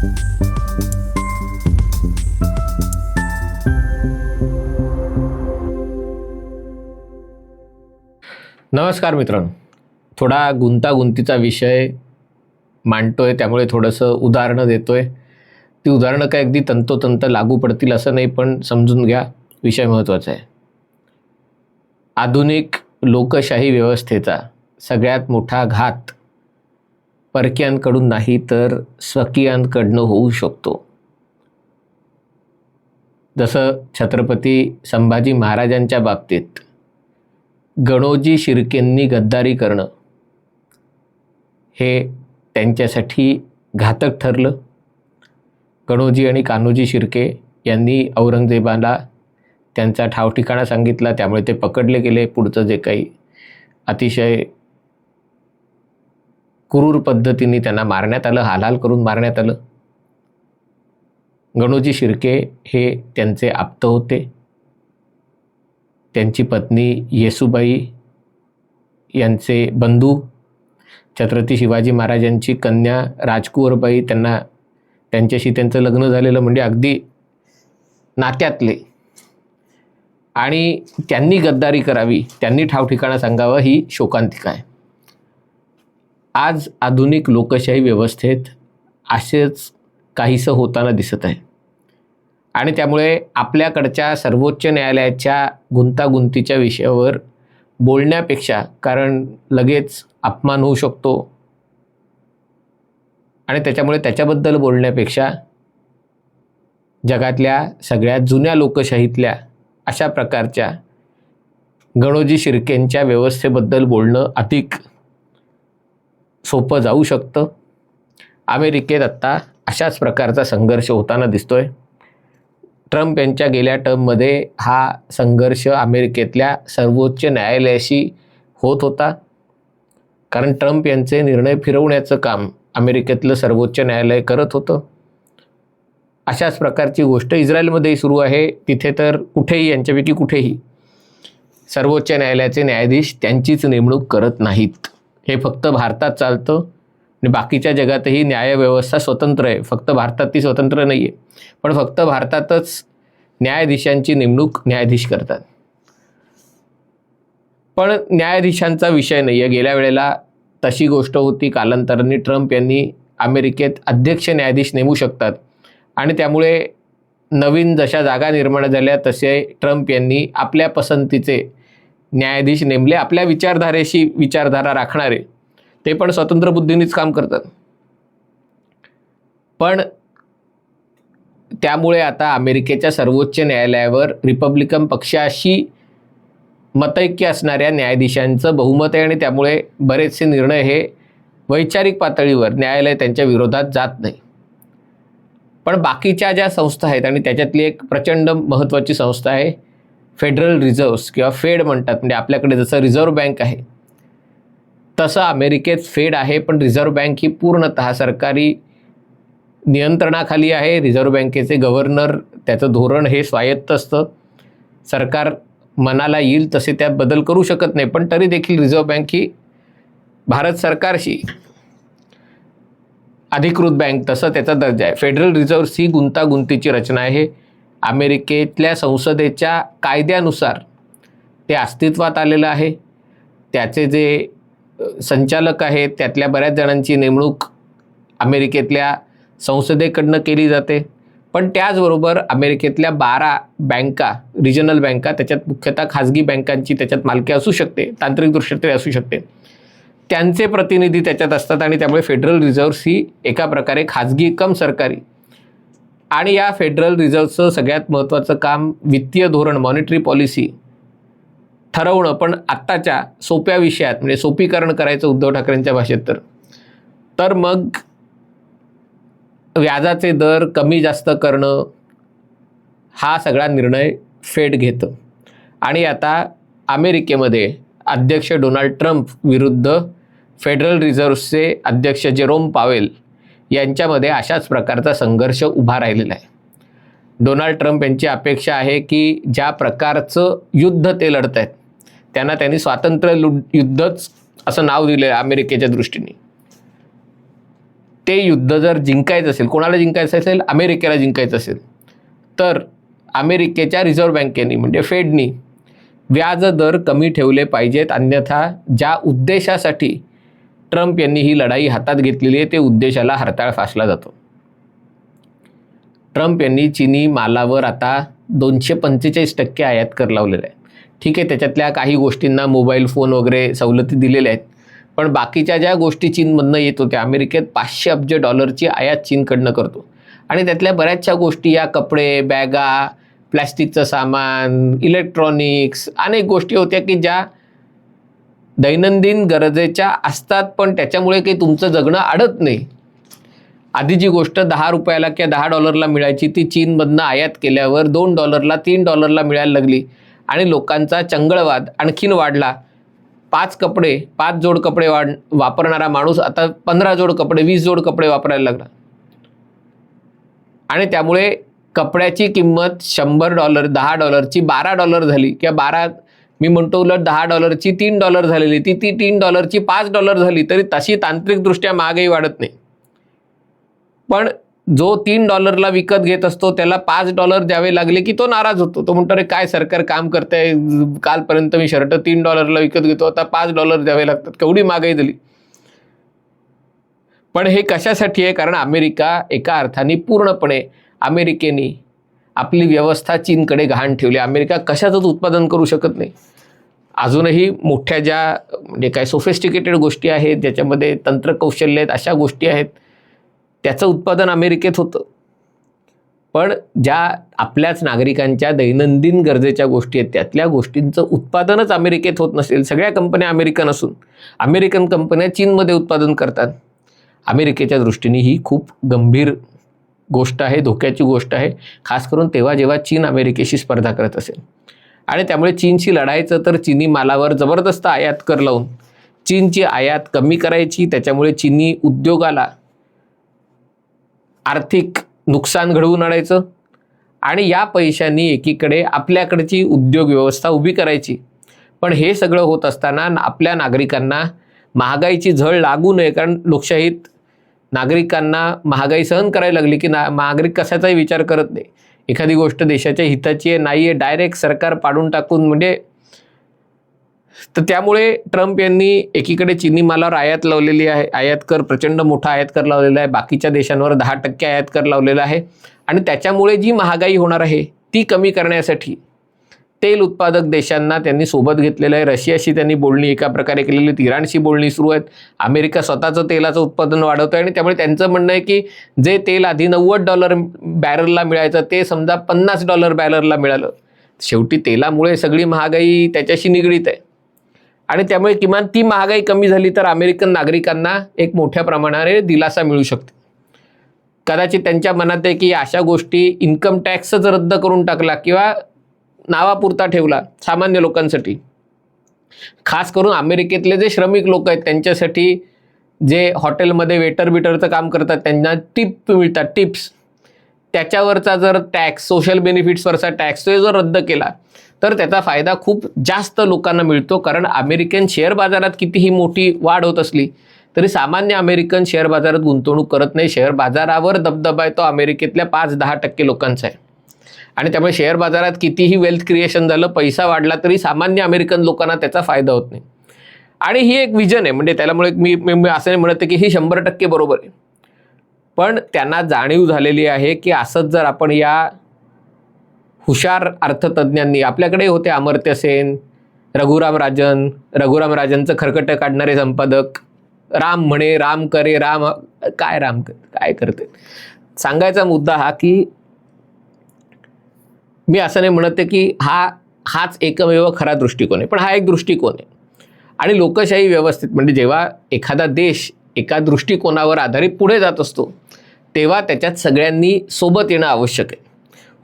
नमस्कार मित्रांनो. थोडा गुंतागुंतीचा विषय मांडतोय त्यामुळे थोडंसं उदाहरणं देतोय. ती उदाहरणं काय अगदी तंतोतंत लागू पडतील असं नाही पण समजून घ्या विषय महत्त्वाचा आहे. आधुनिक लोकशाही व्यवस्थेचा सगळ्यात मोठा घात परक्यांकडून नाही तर स्वकीयांकडनं होऊ शकतो. जसं छत्रपती संभाजी महाराजांच्या बाबतीत गणोजी शिर्केंनी गद्दारी करणं हे त्यांच्यासाठी घातक ठरलं. गणोजी आणि कान्होजी शिर्के यांनी औरंगजेबाला त्यांचा ठावठिकाणा सांगितला त्यामुळे ते पकडले गेले. पुढचं जे काही अतिशय क्रूर पद्धतीने त्यांना मारण्यात आलं हालहाल करून मारण्यात आलं. गणोजी शिर्के हे त्यांचे आप्त होते. त्यांची पत्नी येसुबाई यांचे बंधू छत्रपती शिवाजी महाराजांची कन्या राजकुवरबाई त्यांना त्यांच्याशी त्यांचं लग्न झालेलं म्हणजे अगदी नात्यातले. आणि त्यांनी गद्दारी करावी त्यांनी ठावठिकाणा सांगावं ही शोकांतिका आहे. आज आधुनिक लोकशाही व्यवस्थेत असेच काहीसं होताना दिसत आहे. आणि त्यामुळे आपल्याकडच्या सर्वोच्च न्यायालयाच्या गुंतागुंतीच्या विषयावर बोलण्यापेक्षा कारण लगेच अपमान होऊ शकतो. आणि त्याच्यामुळे त्याच्याबद्दल बोलण्यापेक्षा जगातल्या सगळ्या जुन्या लोकशाहीतल्या अशा प्रकारच्या गणोजी शिर्केंच्या व्यवस्थेबद्दल बोलणं अधिक सोपं जाऊ शकतं. अमेरिकेत आत्ता अशाच प्रकारचा संघर्ष होताना दिसतोय. ट्रम्प यांच्या गेल्या टर्ममध्ये हा संघर्ष अमेरिकेतल्या सर्वोच्च न्यायालयाशी होत होता. कारण ट्रम्प यांचे निर्णय फिरवण्याचं काम अमेरिकेतलं सर्वोच्च न्यायालय करत होतं. अशाच प्रकारची गोष्ट इस्रायलमध्येही सुरू आहे. तिथे तर कुठेही यांच्यापैकी कुठेही सर्वोच्च न्यायालयाचे न्यायाधीश त्यांचीच नेमणूक करत नाहीत. हे फक्त भारतात चालतं आणि बाकीच्या जगातही न्यायव्यवस्था स्वतंत्र आहे. फक्त भारतात ती स्वतंत्र नाही आहे पण फक्त भारतातच न्यायाधीशांची नेमणूक न्यायाधीश करतात. पण न्यायाधीशांचा विषय नाही आहे गेल्या वेळेला तशी गोष्ट होती. कालांतराने ट्रम्प यांनी अमेरिकेत अध्यक्ष न्यायाधीश नेमू शकतात. आणि त्यामुळे नवीन जशा जागा निर्माण झाल्या तसे ट्रम्प यांनी आपल्या पसंतीचे न्यायाधीश नेमले आपल्या विचारधारेशी विचारधारा राखणारे. ते पण स्वतंत्र बुद्धीनेच काम करतात. पण त्यामुळे आता अमेरिकेच्या सर्वोच्च न्यायालयावर रिपब्लिकन पक्षाशी मतैक्य असणाऱ्या न्यायाधीशांचं बहुमत आहे आणि त्यामुळे बरेचसे निर्णय हे वैचारिक पातळीवर न्यायालय त्यांच्या विरोधात जात नाही. पण बाकीच्या ज्या संस्था आहेत आणि त्याच्यातली एक प्रचंड महत्त्वाची संस्था आहे फेडरल रिझर्व्स किंवा फेड म्हणतात म्हणजे आपल्याकडे जसं रिझर्व्ह बँक आहे तसं अमेरिकेत फेड आहे पण रिझर्व्ह बँक ही पूर्णतः सरकारी नियंत्रणाखाली आहे. रिझर्व्ह बँकेचे गव्हर्नर त्याचं धोरण हे स्वायत्त असतं. सरकार मनाला येईल तसे त्यात बदल करू शकत नाही पण तरी देखील रिझर्व्ह बँक ही भारत सरकारशी अधिकृत बँक तसं त्याचा दर्जा आहे. फेडरल रिझर्व्ह ही गुंतागुंतीची रचना आहे. अमेरिकेतल्या संसदेच्या कायद्यानुसार ते अस्तित्वात आलेलं आहे. त्याचे जे संचालक आहेत त्यातल्या बऱ्याच जणांची नेमणूक अमेरिकेतल्या संसदेकडनं केली जाते. पण त्याचबरोबर अमेरिकेतल्या बारा बँका रिजनल बँका त्याच्यात मुख्यतः खाजगी बँकांची त्याच्यात मालकी असू शकते तांत्रिकदृष्ट्या ते असू शकते. त्यांचे प्रतिनिधी त्याच्यात असतात आणि त्यामुळे फेडरल रिझर्व्ह ही एका प्रकारे खाजगी कम सरकारी आणि या फेडरल रिझर्व्हचं सगळ्यात महत्त्वाचं काम वित्तीय धोरण मॉनिटरी पॉलिसी ठरवणं. पण आत्ताच्या सोप्या विषयात म्हणजे सोपीकरण करायचं उद्धव ठाकरेंच्या भाषेत तर. तर मग व्याजाचे दर कमी जास्त करणं हा सगळा निर्णय फेड घेतं. आणि आता अमेरिकेमध्ये अध्यक्ष डोनाल्ड ट्रम्प विरुद्ध फेडरल रिझर्व्हचे अध्यक्ष जेरोम पावेल यांच्यामध्ये अशाच प्रकारचा संघर्ष उभा राहिलेला आहे. डोनाल्ड ट्रम्प यांची अपेक्षा आहे की ज्या प्रकारचं युद्ध ते लढत आहेत त्यांना त्यांनी स्वातंत्र्य लु युद्धच असं नाव दिलं आहे अमेरिकेच्या दृष्टीने. ते युद्ध जर जिंकायचं असेल कोणाला जिंकायचं असेल? अमेरिकेला जिंकायचं असेल. तर अमेरिकेच्या रिझर्व्ह बँकेनी म्हणजे फेडनी व्याज दर कमी ठेवले पाहिजेत अन्यथा ज्या उद्देशासाठी ट्रम्प यांनी ही लढाई हातात घेतलेली आहे ते उद्देशाला हरताळ फासला जातो. ट्रम्प यांनी चिनी मालावर आता दोनशे पंचेचाळीस टक्के आयात कर लावलेला आहे. ठीक आहे त्याच्यातल्या काही गोष्टींना मोबाईल फोन वगैरे सवलती दिलेल्या आहेत पण बाकीच्या ज्या गोष्टी चीनमधनं येत होत्या अमेरिकेत पाचशे अब्ज डॉलरची आयात चीनकडनं करतो. आणि त्यातल्या बऱ्याचशा गोष्टी या कपडे बॅगा प्लॅस्टिकचं सामान इलेक्ट्रॉनिक्स अनेक गोष्टी होत्या की ज्या दैनंदिन गरजेच्या असतात पण त्याच्यामुळे काही तुमचं जगणं अडत नाही. आधी जी गोष्ट दहा रुपयाला किंवा दहा डॉलरला मिळायची ती चीनमधनं आयात केल्यावर दोन डॉलरला तीन डॉलरला मिळायला लागली आणि लोकांचा चंगळवाद आणखीन वाढला. पाच कपडे पाच जोड कपडे वाढ वापरणारा माणूस आता पंधरा जोड कपडे वीस जोड कपडे वापरायला लागला. आणि त्यामुळे कपड्याची किंमत शंभर डॉलर दहा डॉलरची बारा डॉलर झाली किंवा बारा मी म्हणतो उलट दहा डॉलरची तीन डॉलर झालेली. ती ती तीन डॉलरची पाच डॉलर झाली तरी तशी तांत्रिकदृष्ट्या महागाई वाढत नाही. पण जो तीन डॉलरला विकत घेत असतो त्याला पाच डॉलर द्यावे लागले की तो नाराज होतो. तो म्हणतो अरे काय सरकार काम करते कालपर्यंत मी शर्ट तीन डॉलरला विकत घेतो आता पाच डॉलर द्यावे लागतात. केवढी महागाई झाली. पण हे कशासाठी आहे? कारण अमेरिका एका अर्थाने पूर्णपणे अमेरिकेने आपली व्यवस्था चीनकडे गहाण ठेवली. अमेरिका कशाचंच उत्पादन करू शकत नाही. अजूनही मोठ्या ज्या म्हणजे काय सोफिस्टिकेटेड गोष्टी आहेत ज्याच्यामध्ये तंत्रकौशल्य आहेत अशा गोष्टी आहेत त्याचं उत्पादन अमेरिकेत होतं. पण ज्या आपल्याच नागरिकांच्या दैनंदिन गरजेच्या गोष्टी आहेत त्यातल्या गोष्टींचं उत्पादनच अमेरिकेत होत नसेल. सगळ्या कंपन्या अमेरिकन असून. अमेरिकन कंपन्या चीनमध्ये उत्पादन करतात. अमेरिकेच्या दृष्टीने ही खूप गंभीर गोष्ट आहे धोक्याची गोष्ट आहे. खास करून तेव्हा जेव्हा चीन अमेरिकेशी स्पर्धा करत असेल. आणि त्यामुळे चीनशी लढायचं तर चीनी मालावर जबरदस्त आयात कर लावून चीनची आयात कमी करायची त्याच्यामुळे चीनी उद्योगाला आर्थिक नुकसान घडवून आणायचं. आणि या पैशांनी एकीकडे आपल्याकडची उद्योग व्यवस्था उभी करायची. पण हे सगळं होत असताना आपल्या नागरिकांना महागाईची झळ लागू नये कारण लोकशाहीत नागरिकांना महागाई सहन करायला लागली की ना नागरिक कशाचाही विचार करत नाही. एखादी गोष्ट देशाच्या हिताची आहे नाही आहे डायरेक्ट सरकार पाडून टाकून म्हणजे तर त्यामुळे ट्रम्प यांनी एकीकडे चिनी मालावर आयात लावलेली आहे. आयात कर प्रचंड मोठा आयात कर लावलेला आहे. बाकीच्या देशांवर दहा टक्के आयात कर लावलेला आहे. आणि त्याच्यामुळे जी महागाई होणार आहे ती कमी करण्यासाठी तेल उत्पादक देशांना त्यांनी सोबत घेतलेलं आहे. रशियाशी त्यांनी बोलणी एका प्रकारे केलेली आहेत इराणशी बोलणी सुरू आहेत. अमेरिका स्वतःचं तेलाचं उत्पादन वाढवतं आहे आणि त्यामुळे त्यांचं म्हणणं आहे की जे तेल आधी नव्वद डॉलर बॅरलला मिळायचं ते समजा पन्नास डॉलर बॅरलला मिळालं. शेवटी तेलामुळे सगळी महागाई त्याच्याशी निगडीत आहे. आणि त्यामुळे किमान ती महागाई कमी झाली तर अमेरिकन नागरिकांना एक मोठ्या प्रमाणाने दिलासा मिळू शकते. कदाचित त्यांच्या मनात आहे की अशा गोष्टी इन्कम टॅक्सच रद्द करून टाकला किंवा नावापुरता ठेवला सामान्य लोकांसाठी. खास करून अमेरिकेतले जे श्रमिक लोक आहेत त्यांच्यासाठी जे हॉटेलमध्ये वेटर बिटरचं काम करतात त्यांना टिप मिळतात टिप्स. त्याच्यावरचा जर टॅक्स सोशल बेनिफिट्सवरचा टॅक्स तो जर रद्द केला तर त्याचा फायदा खूप जास्त लोकांना मिळतो कारण अमेरिकन शेअर बाजारात कितीही मोठी वाढ होत असली तरी सामान्य अमेरिकन शेअर बाजारात गुंतवणूक करत नाही. शेअर बाजारावर दबदबा आहे तो अमेरिकेतल्या पाच दहा टक्के लोकांचा आहे. आणि त्यामुळे शेअर बाजारात कितीही वेल्थ क्रिएशन झालं पैसा वाढला तरी सामान्य अमेरिकन लोकांना त्याचा फायदा होत नाही. आणि ही एक विजन आहे म्हणजे त्याच्यामुळे मी मी मी असं नाही म्हणत की ही शंभर टक्के बरोबर आहे. पण त्यांना जाणीव झालेली आहे की असंच जर आपण या हुशार अर्थतज्ञांनी आपल्याकडे होते अमर्त्य सेन रघुराम राजन रघुराम राजनचं खरकटं काढणारे संपादक राम म्हणे राम करे राम काय राम कर काय करते? सांगायचा मुद्दा हा की मी असं नाही म्हणत आहे की हा हाच एकमेव खरा दृष्टिकोन आहे पण हा एक दृष्टिकोन आहे. आणि लोकशाही व्यवस्थित म्हणजे जेव्हा एखादा देश एका दृष्टिकोनावर आधारित पुढे जात असतो तेव्हा त्याच्यात सगळ्यांनी सोबत येणं आवश्यक आहे.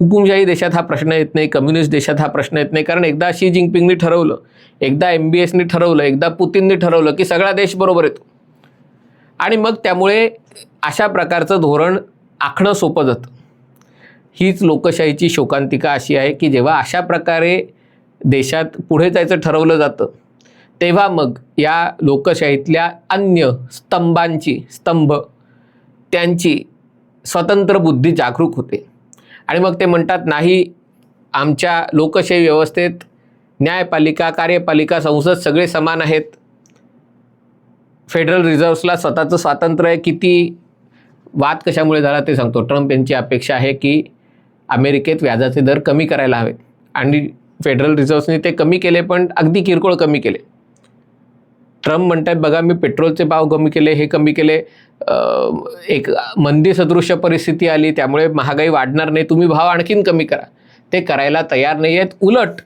हुकुमशाही देशात हा प्रश्न येत नाही कम्युनिस्ट देशात हा प्रश्न येत नाही कारण एकदा शी जिंगपिंगनी ठरवलं एकदा एम बी एसनी ठरवलं एकदा पुतीननी ठरवलं की सगळा देश बरोबर येतो. आणि मग त्यामुळे अशा प्रकारचं धोरण आखणं सोपं जातं. हीच लोकशाहीची शोकांतिका अशी आहे की जेव्हा अशा प्रकारे देशात पुढे जायचं ठरवलं जातं तेव्हा मग या लोकशाहीतल्या अन्य स्तंभांची स्तंभ त्यांची स्वतंत्र बुद्धी जागरूक होते. आणि मग ते म्हणतात नाही आमच्या लोकशाही व्यवस्थेत न्यायपालिका कार्यपालिका संसद सगळे समान आहेत. फेडरल रिझर्व्हला स्वतःचं स्वातंत्र्य आहे किती वाद कशामुळे झाला ते सांगतो. ट्रम्प यांची अपेक्षा आहे की अमेरिकेत व्याजाचे दर कमी करायला हवेत. आणि फेडरल रिझर्व्हने ते कमी केले पण अगदी किरकोळ कमी केले. ट्रम्प म्हणतात बघा मी पेट्रोलचे भाव कमी केले हे कमी केले. एक मंदी सदृश्य परिस्थिती आली त्यामुळे महागाई वाढणार नाही तुम्ही भाव आणखीन कमी करा. ते करायला तयार नाही आहेत. उलट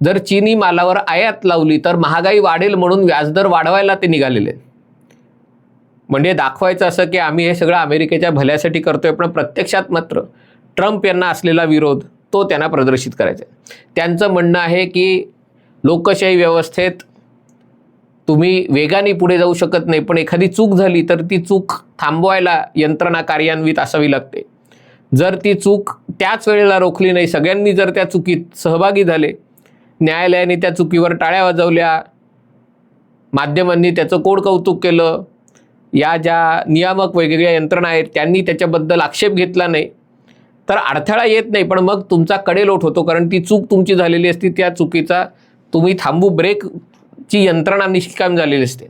जर चीनी मालावर आयात लावली तर महागाई वाढेल म्हणून व्याजदर वाढवायला ते निघालेले आहेत. म्हणजे दाखवायचं असं की आम्ही हे सगळं अमेरिकेच्या भल्यासाठी करतोय पण प्रत्यक्षात मात्र ट्रम्प यांना असलेला विरोध तो त्यांना प्रदर्शित करायचा आहे. त्यांचं म्हणणं आहे की लोकशाही व्यवस्थेत तुम्ही वेगाने पुढे जाऊ शकत नाही पण एखादी चूक झाली तर ती चूक थांबवायला यंत्रणा कार्यान्वित असावी लागते. जर ती चूक त्याच वेळेला रोखली नाही सगळ्यांनी जर त्या चुकीत सहभागी झाले न्यायालयाने त्या चुकीवर टाळ्या वाजवल्या माध्यमांनी त्याचं कोड कौतुक केलं या ज्या नियामक वेगवेगळ्या यंत्रणा आहेत त्यांनी त्याच्याबद्दल आक्षेप घेतला नाही तर अडथळा येत नाही पण मग तुमचा कडेलोट होतो कारण ती चूक तुमची झालेली असती त्या चुकीचा तुम्ही थांबू ब्रेकची यंत्रणा निष्काम झालेली असते.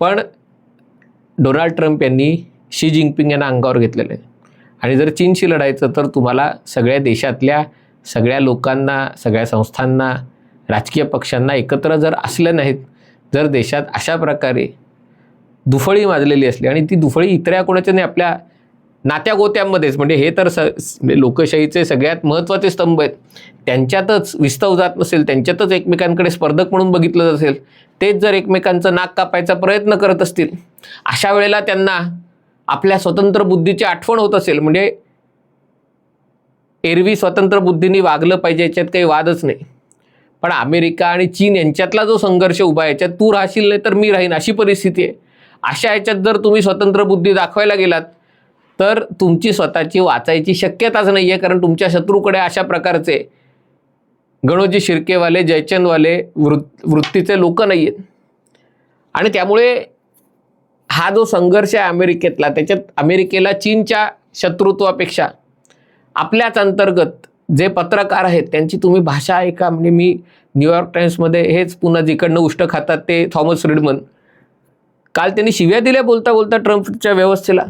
पण डोनाल्ड ट्रम्प यांनी शी जिंगपिंग यांना अंगावर घेतलेलं आहे. आणि जर चीनशी लढायचं तर तुम्हाला सगळ्या देशातल्या सगळ्या लोकांना सगळ्या संस्थांना राजकीय पक्षांना एकत्र जर असलं नाहीत जर देशात अशा प्रकारे दुफळी माजलेली असली आणि ती दुफळी इतर कोणाच्या नाही आपल्या नात्या गोत्यांमध्येच म्हणजे हे तर स लोकशाहीचे सगळ्यात महत्त्वाचे स्तंभ आहेत. त्यांच्यातच विस्तव जात नसेल त्यांच्यातच एकमेकांकडे स्पर्धक म्हणून बघितलं असेल तेच जर एकमेकांचं नाक कापायचा प्रयत्न करत असतील अशा वेळेला त्यांना आपल्या स्वतंत्र बुद्धीची आठवण होत असेल म्हणजे एरवी स्वतंत्र बुद्धीने वागलं पाहिजे याच्यात काही वादच नाही. पण अमेरिका आणि चीन यांच्यातला जो संघर्ष उभा आहे याच्यात तू राहशील नाही तर मी राहीन अशी परिस्थिती आहे. अशा याच्यात जर तुम्ही स्वतंत्र बुद्धी दाखवायला गेलात तर तुमची स्वतःची वाचायची शक्यताच नाही आहे कारण तुमच्या शत्रूकडे अशा प्रकारचे गणोजी शिर्केवाले जयचंदवाले वृत् वृत्तीचे लोक नाही आहेत आणि त्यामुळे हा जो संघर्ष आहे अमेरिकेतला त्याच्यात अमेरिकेला चीनच्या शत्रुत्वापेक्षा आपल्याच अंतर्गत जे पत्रकार आहेत त्यांची तुम्ही भाषा ऐका. म्हणजे मी न्यूयॉर्क टाइम्समध्ये हेच पुन्हा जिकडनं उष्ट खातात ते थॉमस फ्रीडमन काल त्यांनी शिव्या दिल्या बोलता बोलता ट्रम्पच्या व्यवस्थेला.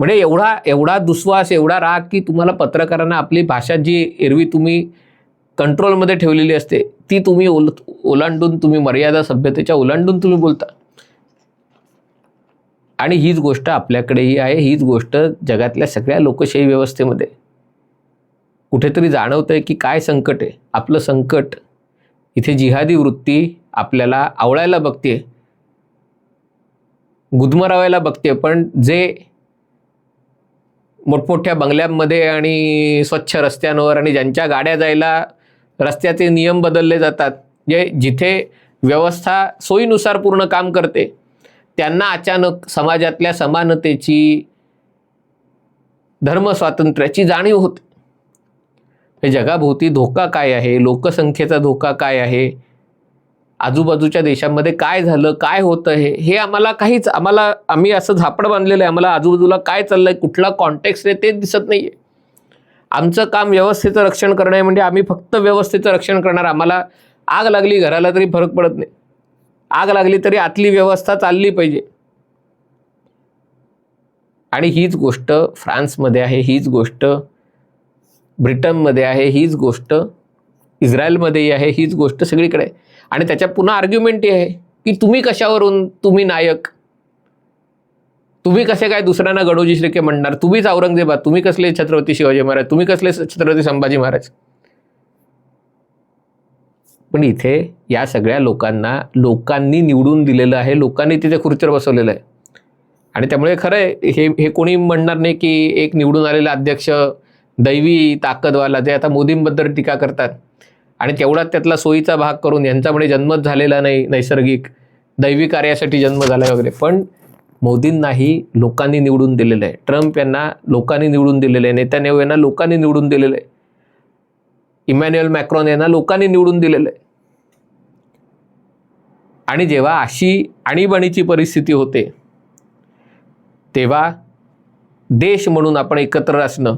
म्हणजे एवढा एवढा दुस्वास एवढा राग की तुम्हाला पत्रकारांना आपली भाषा जी एरवी तुम्ही कंट्रोलमध्ये ठेवलेली असते ती तुम्ही ओल ओलांडून तुम्ही मर्यादा सभ्यतेच्या ओलांडून तुम्ही बोलता. आणि हीच गोष्ट आपल्याकडेही आहे हीच गोष्ट जगातल्या सगळ्या लोकशाही व्यवस्थेमध्ये. कुठेतरी जाणवतं आहे की काय संकट आहे? आपलं संकट इथे जिहादी वृत्ती आपल्याला आवळायला बघते गुदमरावायला बघते पण जे मोठमोठ्या बंगल्यांमध्ये आणि स्वच्छ रस्त्यांवर आणि ज्यांच्या गाड्या जायला रस्त्याचे नियम बदलले जातात जे जिथे व्यवस्था सोयीनुसार पूर्ण काम करते त्यांना अचानक समाजातल्या समानतेची धर्मस्वातंत्र्याची जाणीव होते. हे जगाभोवती धोका काय आहे? लोकसंख्येचा धोका काय आहे? आजूबाजूच्या देशांमध्ये काय झालं काय होतं हे हे आम्हाला काहीच आम्हाला आम्ही असं झापड बांधलेलं आहे आम्हाला आजूबाजूला काय चाललंय कुठला कॉन्टेक्स्ट आहे तेच दिसत नाही आहे आमचं काम व्यवस्थेचं रक्षण करणं आहे म्हणजे आम्ही फक्त व्यवस्थेचं रक्षण करणार आम्हाला आग लागली घराला तरी फरक पडत नाही. आग लागली तरी आतली व्यवस्था चालली पाहिजे. आणि हीच गोष्ट फ्रान्समध्ये आहे हीच गोष्ट ब्रिटनमध्ये आहे हीच गोष्ट इस्रायलमध्येही आहे हीच गोष्ट सगळीकडे आहे. आणि त्याच्या पुन्हा आर्ग्युमेंट हे आहे की तुम्ही कशावरून तुम्ही नायक? तुम्ही कसे काय दुसऱ्यांना गडोजी श्रीके म्हणणार? तुम्हीच औरंगजेबाद तुम्ही कसले छत्रपती शिवाजी महाराज तुम्ही कसले छत्रपती संभाजी महाराज? पण इथे या सगळ्या लोकांना लोकांनी निवडून दिलेलं आहे लोकांनी तिथे खुर्चीवर बसवलेलं आहे. आणि त्यामुळे खरं आहे हे हे कोणी म्हणणार नाही की एक निवडून आलेला अध्यक्ष दैवी ताकदवाला जे आता मोदींबद्दल टीका करतात. आणि तेवढाच त्यातला सोयीचा भाग करून यांच्यामुळे जन्मच झालेला नाही नैसर्गिक दैवी कार्यासाठी जन्म झाला आहे वगैरे. पण मोदींनाही लोकांनी निवडून दिलेलं आहे. ट्रम्प यांना लोकांनी निवडून दिलेलं आहे. नेत्यानेव यांना लोकांनी निवडून दिलेलं आहे. इमॅन्युअल मॅक्रॉन यांना लोकांनी निवडून दिलेलं आहे. आणि जेव्हा अशी आणीबाणीची परिस्थिती होते तेव्हा देश म्हणून आपण एकत्र असणं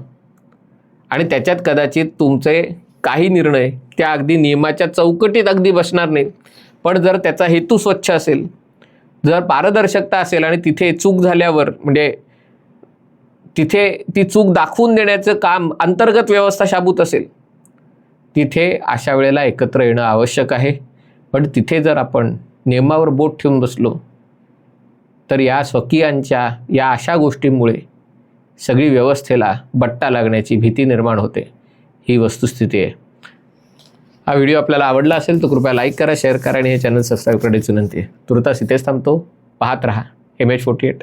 आणि त्याच्यात कदाचित तुमचे काही निर्णय त्या अगदी नियमाच्या चौकटीत अगदी बसणार नाही पण जर त्याचा हेतू स्वच्छ असेल जर पारदर्शकता असेल आणि तिथे चूक झाल्यावर म्हणजे तिथे ती चूक दाखवून देण्याचं काम अंतर्गत व्यवस्था शाबूत असेल तिथे अशा वेळेला एकत्र येणं आवश्यक आहे. पण तिथे जर आपण नियमावर बोट ठेवून बसलो तर या स्वकीयांच्या या अशा गोष्टींमुळे सगळी व्यवस्थेला बट्टा लागण्याची भीती निर्माण होते. ही वस्तुस्थिती आहे. हा व्हिडिओ आपल्याला आवडला असेल तर कृपया लाईक करा शेअर करा आणि हे चॅनल सबस्क्राईब करण्याची विनंती आहे. तुर्तास इथेच थांबतो. पाहत राहा. M H forty eight